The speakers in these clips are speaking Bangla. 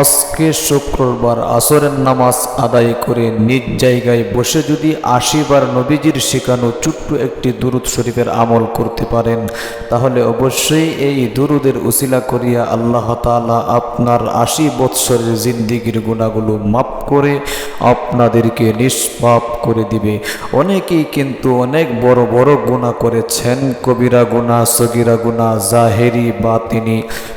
আজকে শুক্রবার আসরের নামাজ আদায় করে নিজ জায়গায় বসে যদি আশিবার নবীজির শেখানো ছোট্ট একটি দুরুদ শরীফের আমল করতে পারেন, তাহলে অবশ্যই এই দুরুদের উসিলা করিয়া আল্লাহ তাআলা আপনার আশি বৎসরের জিন্দিগির গুণাগুলো মাফ করে আপনাদেরকে নিষ্পাপ করে দিবে। অনেকেই কিন্তু অনেক বড় বড় গুণা করেছেন, কবিরা গুণা, সগিরা গুণা, জাহেরি বা তিনি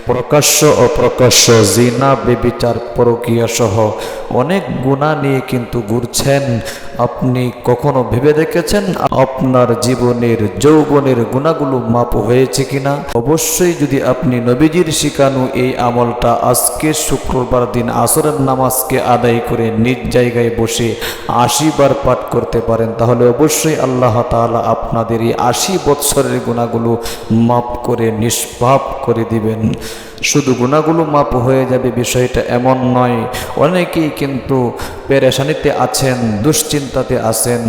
প্রকাশ্য অপ্রকাশ্য, জিনা বেবিচার পরকীয়া সহ অনেক গুণা নিয়ে কিন্তু ঘুরছেন আপনি কখনো ভেবে দেখেছেন আপনার জীবনের যৌবনের গুণাগুলো মাপ হয়েছে কিনা? অবশ্যই যদি আপনি নবীজির শিখানো এই আমলটা আজকে শুক্রবার দিন আসরের নামাজকে আদায় করে নিজ জায়গায় বসে আশি বার পাঠ করতে পারেন, তাহলে অবশ্যই আল্লাহ তাআলা আপনাদের এই আশি বৎসরের গুণাগুলো মাপ করে নিষ্পাপ করে দিবেন। শুধু গুণাগুলো মাপ হয়ে যাবে বিষয়টা এমন নয়, অনেকেই কিন্তু পেরেশানিতে আছেন দুশ্চিন্তাতে আছেন,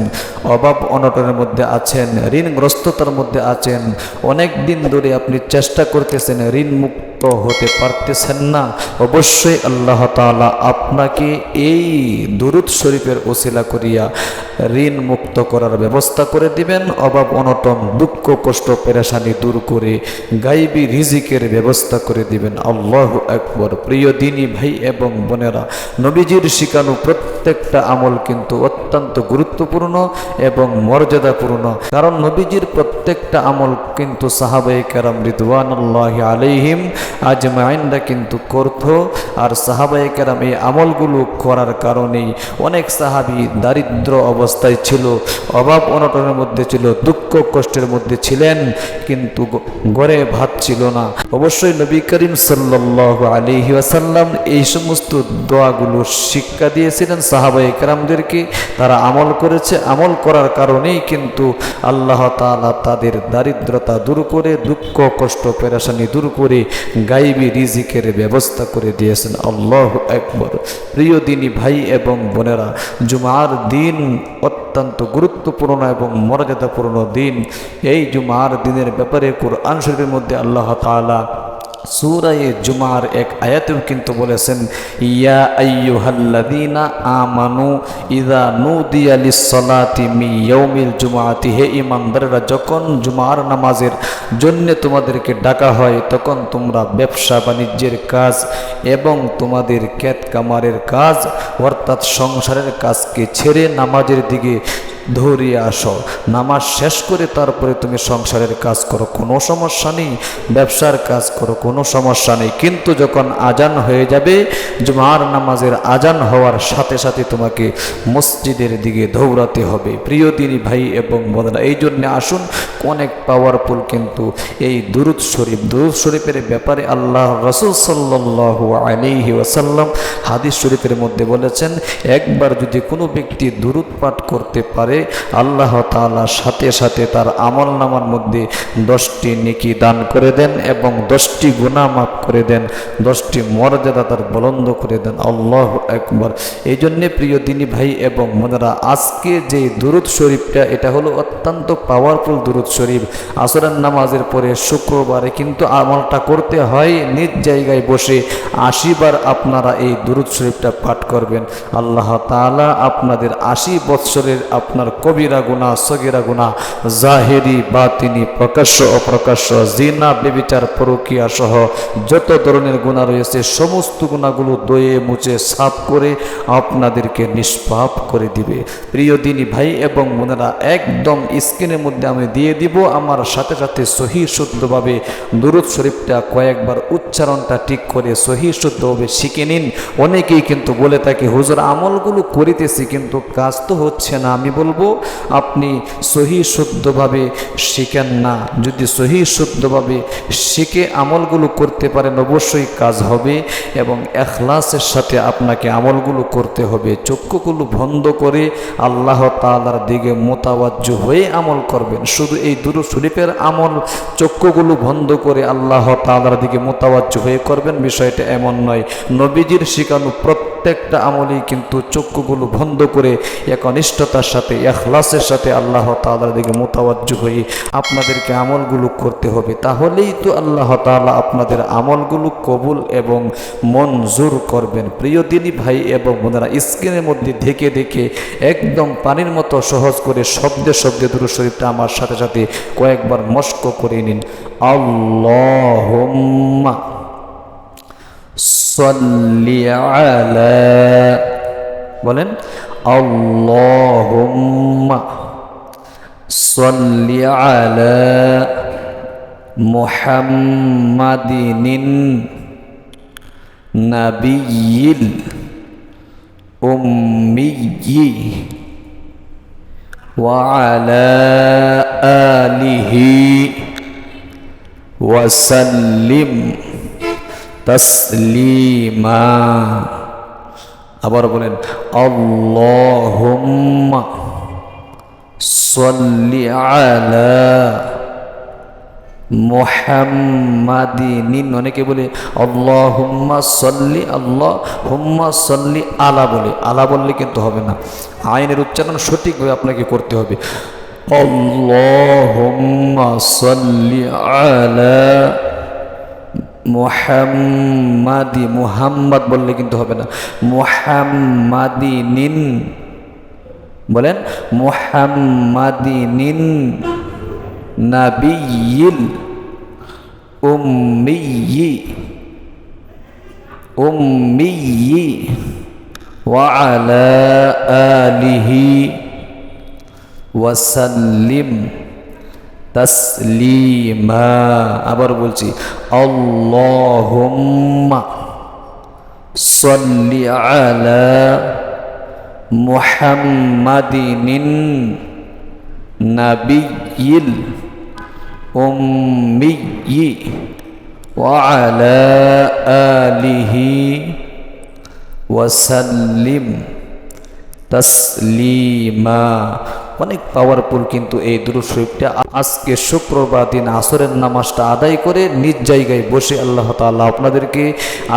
অভাব অনটনের মধ্যে আছেন, ঋণগ্রস্ততার মধ্যে আছেন। অনেক দিন ধরে আপনি চেষ্টা করতেছেন ঋণ মুক্ত হতে পারতেছেন না। অবশ্যই আল্লাহ তাআলা আপনাকে এই দুরুদ শরীফের ওসিলা করিয়া ঋণ মুক্ত করার ব্যবস্থা করে দিবেন। অভাব অনটন, দুঃখ, কষ্ট, পেরেশানি দূর করে গাইবি রিজিকের ব্যবস্থা করে দিবেন। আল্লাহ একবার প্রিয় দিনী ভাই এবং বোনেরা, নবীজির শিখানো প্রত্যেকটা আমল কিন্তু অত্যন্ত গুরুত্বপূর্ণ এবং মর্যাদাপূর্ণ। কারণ নবীজির প্রত্যেকটা আমল কিন্তু সাহাবাই কেরাম রিদওয়ানুল্লাহ আলিহিম আজমাইনরা কিন্তু করত। আর সাহাবাই কেরাম এই আমলগুলো করার কারণেই অনেক সাহাবি দারিদ্র অবস্থায় ছিল, অভাব অনটনের মধ্যে ছিল, দুঃখ কষ্টের মধ্যে ছিলেন, কিন্তু গ- ঘরে ভাত ছিল না। অবশ্যই নবী করিম সাল্লাহ আলিহি আসাল্লাম এই সমস্ত দোয়াগুলো শিক্ষা দিয়েছিলেন সাহাবাই কেরামদেরকে তারা আমল করেছে, আমল করার কারণেই কিন্তু আল্লাহ তাআলা তাদের দারিদ্রতা দূর করে, দুঃখ, কষ্ট, পেরেশানি দূর করে গাইবি রিজিকের ব্যবস্থা করে দিয়েছেন। আল্লাহ একবার প্রিয় দিনী ভাই এবং বোনেরা, জুমার দিন অত্যন্ত গুরুত্বপূর্ণ এবং মর্যাদাপূর্ণ দিন। এই জুমার দিনের ব্যাপারে কোরআন শরীফের মধ্যে আল্লাহ তাআলা সুরায়ে জুমার এক আয়াতেও কিন্তু বলেছেন, ইয়া আইয়ুহাল্লাযীনা আমানু ইযা নুদিয়া লিস-সালাতি মি ইয়াউমিল জুমআতি হে ঈমানদাররা, যখন জুমার নামাজের জন্য তোমাদেরকে ডাকা হয়, তখন তোমরা ব্যবসা বাণিজ্যের কাজ এবং তোমাদের ক্ষেত কামারের কাজ, অর্থাৎ সংসারের কাজকে ছেড়ে নামাজের দিকে ধরিয়ে আসো। নামাজ শেষ করে তারপরে তুমি সংসারের কাজ করো, কোনো সমস্যা নেই। ব্যবসার কাজ করো, কোনো সমস্যা নেই। কিন্তু যখন আজান হয়ে যাবে, জুমার নামাজের আজান হওয়ার সাথে সাথে তোমাকে মসজিদের দিকে দৌড়াতে হবে। প্রিয় দিনী ভাই এবং বোনেরা, এই জন্য আসুন, অনেক পাওয়ারফুল কিন্তু এই দুরুদ শরীফ। দুরুদ শরীফের ব্যাপারে আল্লাহ রসুল সাল্লাহ আলিহি ওয়াসাল্লাম হাদিস শরীফের মধ্যে বলেছেন, একবার যদি কোনো ব্যক্তি দুরুদ পাঠ করতে পারে আল্লাহ তাআলা সাথে সাথে তার আমল নামার মধ্যে দশটি নেকি দান করে দেন এবং দশটি গুণা মাফ করে দেন, দশটি মর্যাদা তার বলন্দ করে দেন। আল্লাহ একবার এই জন্যে প্রিয় দিনী ভাই এবং মনেরা আজকে যে দুরুদ শরীফটা, এটা হলো অত্যন্ত পাওয়ারফুল দুরুদ শরীফ। আসরের নামাজের পরে শুক্রবারে কিন্তু আমলটা করতে হয়, নিজ জায়গায় বসে আশিবার আপনারা এই দুরুদ শরীফটা পাঠ করবেন। আল্লাহ তাআলা আপনাদের আশি বৎসরের আপনার কবিরা গুণা সগিরা গুণা জাহেরি, বাতিনি, প্রকাশ্য, অপ্রকাশ্য, জিনা, বেবিচার, পরকিয়া সহ যত ধরনের গুণা রয়েছে, সমস্ত গুণাগুলো দয়ে মুছে সাফ করে আপনাদেরকে নিষ্পাপ করে দিবে। প্রিয় দিনী ভাই এবং বোনেরা, একদম স্ক্রিনের মধ্যে আমি দিয়ে দিব। আমার সাথে সাথে সহি শুদ্ধভাবে দুরুদ শরীফটা কয়েকবার উচ্চারণটা ঠিক করে সহি শুদ্ধভাবে শিখে নিন। অনেকেই কিন্তু বলে থাকে, হুজুর, আমলগুলো করিতেছি কিন্তু কাজ তো হচ্ছে না। আমি বলব, আপনি সহি শুদ্ধভাবে শিখেন না। যদি সহি শুদ্ধভাবে শিখে আমলগুলো করতে পারেন, অবশ্যই কাজ হবে এবং এখলাসের সাথে আপনাকে আমলগুলো করতে হবে। চক্ষুগুলো বন্ধ করে আল্লাহ তালার দিকে মোতাবাজ্য হয়ে আমল করবেন। শুধু এই দুরু শরীফের আমল চক্ষুগুলো বন্ধ করে আল্লাহ তালার দিকে মোতাবাজ্য হয়ে করবেন, বিষয়টা এমন নয়। নবীজির শিখানো প্রত্যেক প্রত্যেকটা আমলেই কিন্তু চক্ষুগুলো বন্ধ করে একনিষ্ঠতার সাথে, এখলাসের সাথে আল্লাহ তাআলার দিকে মোতাবজ্জ হয়ে আপনাদেরকে আমলগুলো করতে হবে। তাহলেই তো আল্লাহ তাআলা আপনাদের আমলগুলো কবুল এবং মঞ্জুর করবেন। প্রিয় দিনী ভাই এবং বোনেরা, স্ক্রিনের মধ্যে দেখে দেখে একদম পানির মতো সহজ করে শব্দে শব্দে দুরু শরীফটা আমার সাথে সাথে কয়েকবার মস্ক করে নিন। আল্লাহুম্মা। সাল্লি আলা বলেন আল্লাহুম্মা সাল্লি আলা মুহাম্মাদিনিন নাবিয়িল উম্মিয়্যি وعلى آله وسلم তসলিমা। আবার বলেন, আল্লাহুম্মা সল্লি আলা মোহাম্মাদিন। অনেকে বলে আল্লাহ হুম্মা সল্লি আল্লাহ হুম্মা সল্লি আলা বলে। আলা বললে কিন্তু হবে না। আইনের উচ্চারণ সঠিকভাবে আপনাকে করতে হবে। আল্লাহ হুম্মা সল্লি আলা মুহাম্মাদি মুহাম্মদ বললে কিন্তু হবে না মুহাম্মাদিনিন বলেন মুহাম্মাদিনিন নাবিয়িল উম্মিয়ি উম্মিয়ি وعلى آله وسلم তাসলিমা আবার বলছি আল্লাহুম্মা সাল্লি আলা মুহাম্মাদিনিন নাবিয়িল উম্মিয়ি وعلى آله وسلم তসলিমা অনেক পাওয়ারফুল কিন্তু এই দুরু শরীফটা আজকে শুক্রবার দিন আসরের নামাজটা আদায় করে নিজ জায়গায় বসে আল্লাহ তাআলা আপনাদেরকে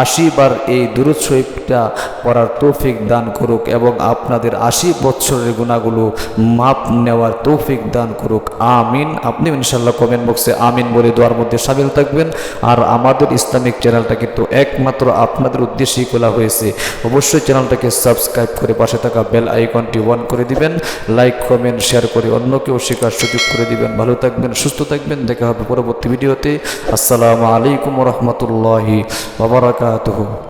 আশিবার এই দুরুদ শরীফটা পড়ার তৌফিক দান করুক এবং আপনাদের আশি বৎসরের গুণাগুলো মাপ নেওয়ার তৌফিক দান করুক। আমিন। আপনি ইনশাল্লাহ কমেন্ট বক্সে আমিন বলে দোয়ার মধ্যে সামিল থাকবেন। আর আমাদের ইসলামিক চ্যানেলটা কিন্তু একমাত্র আপনাদের উদ্দেশ্যেই খোলা হয়েছে। অবশ্যই চ্যানেলটাকে সাবস্ক্রাইব করে পাশে থাকা বেল আইকনটি অন করে দিবেন। লাইক কমেন্ট শেয়ার করে অন্যকেও শেখার সুযোগ করে দিবেন। ভালো থাকবেন, সুস্থ থাকবেন। দেখা হবে পরবর্তী ভিডিওতে আসসালামু আলাইকুম রহমতুল্লাহি বাবরাকাতহ